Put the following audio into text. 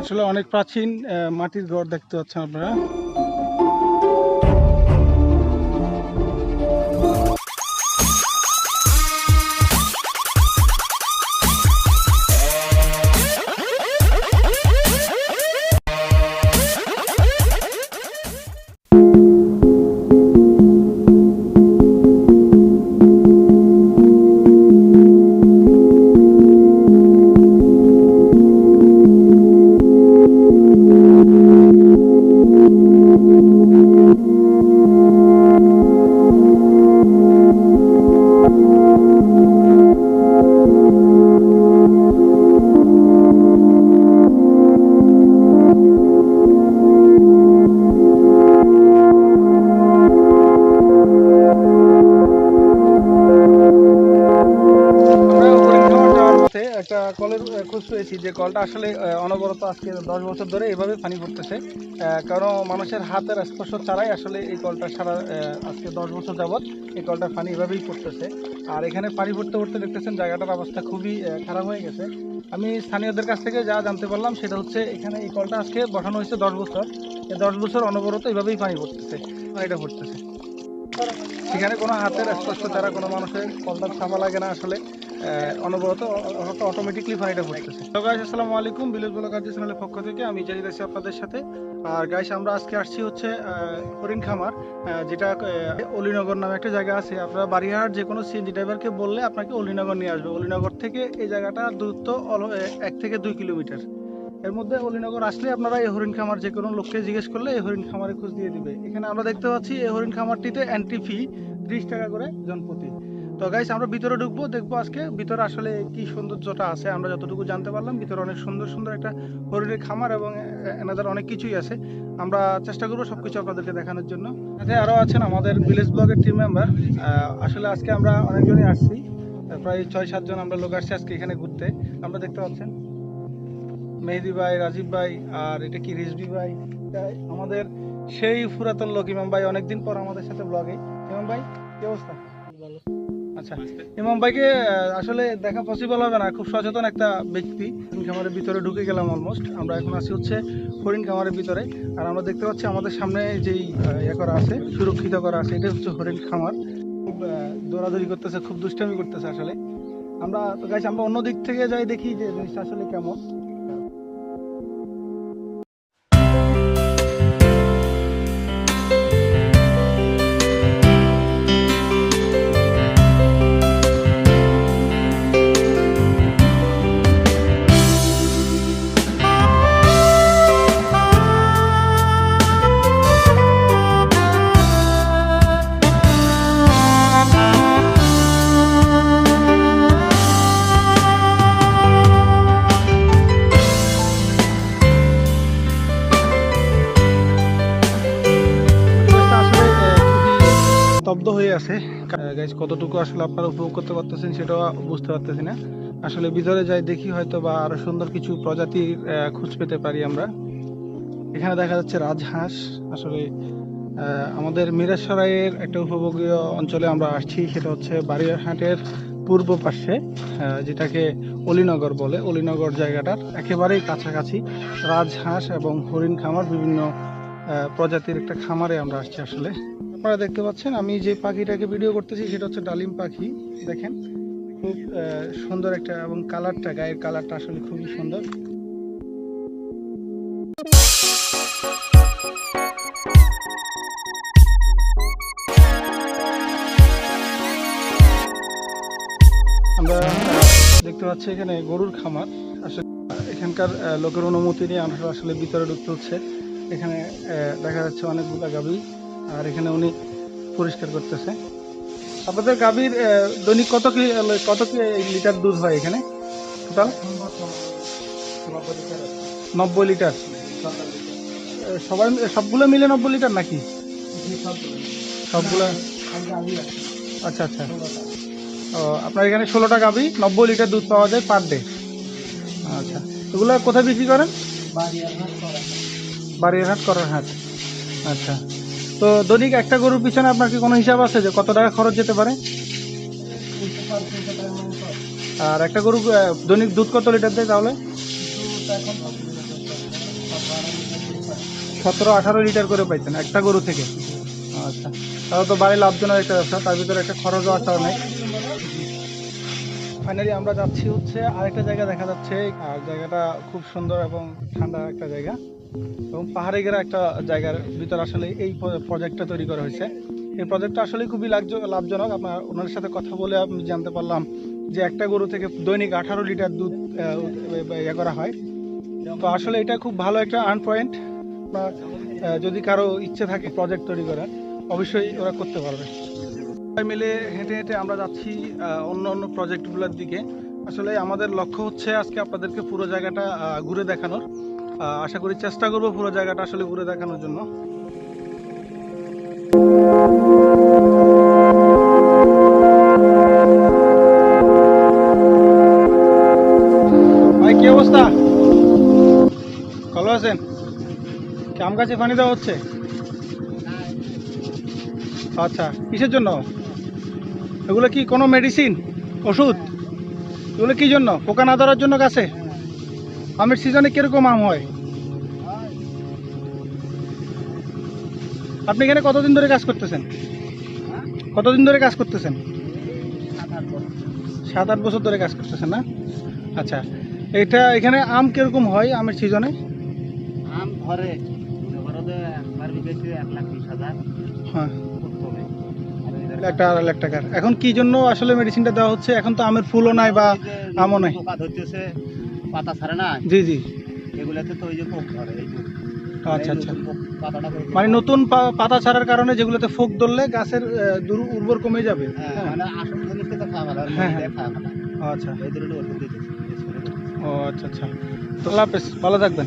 আসলে অনেক প্রাচীন মাটির ঘর দেখতে পাচ্ছেন আপনারা। আহ, পেয়েছি যে কলটা আসলে অনবরত আজকে দশ বছর ধরে এভাবে পানি পড়তেছে। কারণ মানুষের হাতের স্পর্শ ছাড়াই আসলে এই কলটা সারা আজকে দশ বছর যাবৎ এই কলটা পানি এভাবেই পড়তেছে। আর এখানে পানি পড়তে পড়তে দেখতেছেন জায়গাটার অবস্থা খুবই খারাপ হয়ে গেছে। আমি স্থানীয়দের কাছ থেকে যা জানতে পারলাম সেটা হচ্ছে এখানে এই কলটা আজকে বসানো হয়েছে দশ বছর। এই দশ বছর অনবরত এভাবেই পানি পড়তেছে এটা পড়তেছে। সেখানে কোনো হাতের স্পর্শ ছাড়া কোনো মানুষের কলটা ছাপা লাগে না আসলে। অনবরত অটোমেটিকলি পানিটা পড়তেছে তো গাইস আসসালামু আলাইকুম বিলেজ ব্লগ কার্য চ্যানেলের পক্ষ থেকে। আমি জাহিদ আছি আপনাদের সাথে। আর গাইস আমরা আজকে আসছি হচ্ছে হরিণ খামার যেটা অলিনগর নামে একটা জায়গা আছে। আপনারা বাড়িহাট যে কোনো সিএনজি ড্রাইভারকে বললে আপনাকে অলিনগর নিয়ে আসবে। অলিনগর থেকে এই জায়গাটা দূরত্ব এক থেকে দুই কিলোমিটার। এর মধ্যে অলিনগর আসলে আপনারা এই হরিণ খামার যে কোনো লোককে জিজ্ঞেস করলে এই হরিণ খামারে খোঁজ দিয়ে দিবে। এখানে আমরা দেখতে পাচ্ছি এই হরিণ খামারটিতে এন্ট্রি ফি ত্রিশ টাকা করে জনপ্রতি। তো গাইস আমরা ভিতরে ঢুকবো, দেখব আজকে ভিতরে আসলে কি সৌন্দর্যটা আছে, আমরা যতটুকু জানতে পারলাম, ভিতরে অনেক সুন্দর সুন্দর একটা হরিণের খামার এবং এনাদের অনেক কিছুই আছে। আমরা চেষ্টা করব সবকিছু আপনাদেরকে দেখানোর জন্য। সাথে আরও আছেন আমাদের ভিলেজ ব্লগের টিম মেম্বার আসলে আজকে আমরা অনেকজনই আসছি প্রায় ছয় সাতজন আমরা লোক আসছি আজকে এখানে ঘুরতে। আমরা দেখতে পাচ্ছেন মেহেদি ভাই, রাজীব ভাই, আর এটা কি রিজবি ভাই? আমাদের সেই পুরাতন লোক ইমাম ভাই অনেকদিন পর আমাদের সাথে ব্লগে ইমাম ভাই, কি অবস্থা? আচ্ছা ইমাম ভাইকে আসলে দেখা পসিবল হবে না। খুব সচেতন একটা ব্যক্তি। হরিণ খামারের ভিতরে ঢুকে গেলাম অলমোস্ট আমরা এখন আছি হচ্ছে হরিণ খামারের ভিতরে। আর আমরা দেখতে পাচ্ছি আমাদের সামনে যেই ইয়ে করা আছে, সুরক্ষিত করা আছে, এটা হচ্ছে হরিণ খামার। খুব দৌড়াদৌড়ি করতেছে, খুব দুষ্টামি করতেছে আসলে। আমরা, তো গাইছি আমরা অন্য দিক থেকে যাই দেখি যে জিনিসটা আসলে কেমন। স্তব্ধ হয়ে আছে। গাইজ কতটুকু আসলে আপনারা উপভোগ করতে পারতেছেন সেটাও বুঝতে পারতেছি না। আসলে ভিতরে যাই দেখি হয়তো বা আরও সুন্দর কিছু প্রজাতির খোঁজ পেতে পারি আমরা। এখানে দেখা যাচ্ছে রাজহাঁস। আসলে আমাদের মিরাসরাইয়ের একটা উপভোগীয় অঞ্চলে আমরা আসছি। সেটা হচ্ছে বাড়িয়ারহাটের পূর্ব পাশে যেটাকে অলিনগর বলে। অলিনগর জায়গাটার একেবারেই কাছাকাছি রাজহাঁস এবং হরিণ খামার, বিভিন্ন প্রজাতির একটা খামারে আমরা আসছি আসলে। আপনারা দেখতে পাচ্ছেন, আমি যে পাখিটাকে ভিডিও করতেছি সেটা হচ্ছে ডালিম পাখি, দেখেন। খুব সুন্দর একটা এবং কালারটা গায়ের কালারটা আসলে খুবই সুন্দর। আমরা দেখতে পাচ্ছি এখানে গরুর খামার। আসলে এখানকার লোকের অনুমতি নিয়ে আমরা আসলে ভিতরে ঢুকতে হচ্ছে। এখানে দেখা যাচ্ছে অনেকগুলা গাভী। আর এখানে উনি পরিষ্কার করতেছে। আপনাদের গাভীর দৈনিক কত কি কত কি লিটার দুধ হয় এখানে? টোটাল নব্বই লিটার। সবাই সবগুলো মিলে নব্বই লিটার নাকি? সবগুলো? আচ্ছা আচ্ছা। ও, আপনার এখানে ষোলোটা গাভী, নব্বই লিটার দুধ পাওয়া যায় পার ডে। আচ্ছা। এগুলো কোথায় বিক্রি করেন? বাড়িরহাট করার হাট। আচ্ছা। তো দৈনিক একটা গরুর পিছনে আপনার কি কোনো হিসাব আছে যে কত টাকা খরচ যেতে পারে? আর একটা গরু দৈনিক দুধ কত লিটার দেয় তাহলে? সতেরো, আঠারো লিটার করে পাইতেন একটা গরু থেকে। আচ্ছা তাহলে তো বাড়ি লাভজনক একটা ব্যবসা, তার ভিতরে একটা খরচও আছে অনেক ফাইনালি আমরা যাচ্ছি হচ্ছে আরেকটা জায়গা দেখা যাচ্ছে। আর জায়গাটা খুব সুন্দর এবং ঠান্ডা একটা জায়গা। এবং পাহাড়ে ঘেরা একটা জায়গার ভিতর আসলে এই প্রজেক্টটা তৈরি করা হয়েছে। এই প্রজেক্টটা আসলে খুবই লাভজ- লাভজনক। আপনার ওনার সাথে কথা বলে আমি জানতে পারলাম যে একটা গরু থেকে দৈনিক আঠারো লিটার দুধ ইয়ে করা হয়। তো আসলে এটা খুব ভালো একটা আর্ন পয়েন্ট বা যদি কারও ইচ্ছে থাকে প্রজেক্ট তৈরি করার, অবশ্যই ওরা করতে পারবে। সবাই মিলে হেঁটে হেঁটে আমরা যাচ্ছি অন্য অন্য প্রজেক্টগুলোর দিকে। আসলে আমাদের লক্ষ্য হচ্ছে আজকে আপনাদেরকে পুরো জায়গাটা ঘুরে দেখানোর। আশা করি চেষ্টা করব পুরো জায়গাটা আসলে ঘুরে দেখানোর জন্য। ভাই, কি অবস্থা? ভালো আছেন? আম গাছে পানি দেওয়া হচ্ছে? আচ্ছা কিসের জন্য? এগুলো কি কোনো মেডিসিন ওষুধ? এগুলো কি জন্য? পোকা না ধরার জন্য গাছে? আমের সিজনে কীরকম আম হয়? আপনি এখানে কতদিন ধরে কাজ করতেছেন? কতদিন ধরে কাজ করতেছেন? সাত আট বছর ধরে কাজ করতেছেন না? আচ্ছা এটা এখানে আম কীরকম হয় আমের সিজনে আম ধরে হ্যাঁ। একটা আড়াই লাখ টাকার। এখন কি জন্য আসলে মেডিসিনটা দেওয়া হচ্ছে? এখন তো আমের ফুলও নাই বা আমও নাই। পাতা ছাড়ে না? জি জি। এগুলাতে তো ওই যে পোক ধরে এই। আচ্ছা আচ্ছা। নতুন পোক পাতাটা করে- মানে নতুন পা- পাতা ছাড়ার কারণে যেগুলোতে ফোক ধরলে গাছের আহ, দুর উর্বর কমে যাবে। হ্যাঁ, হ্যাঁ। মানে আসল জিনিসটা তো খাওয়া ভালো হ্যাঁ, হ্যাঁ। খাওয়া ভালো। আচ্ছা। এই ধরনের ওষুধ দিতেছে। ও আচ্ছা আচ্ছা। তো আল্লাহ হাফেজ ভালো থাকবেন।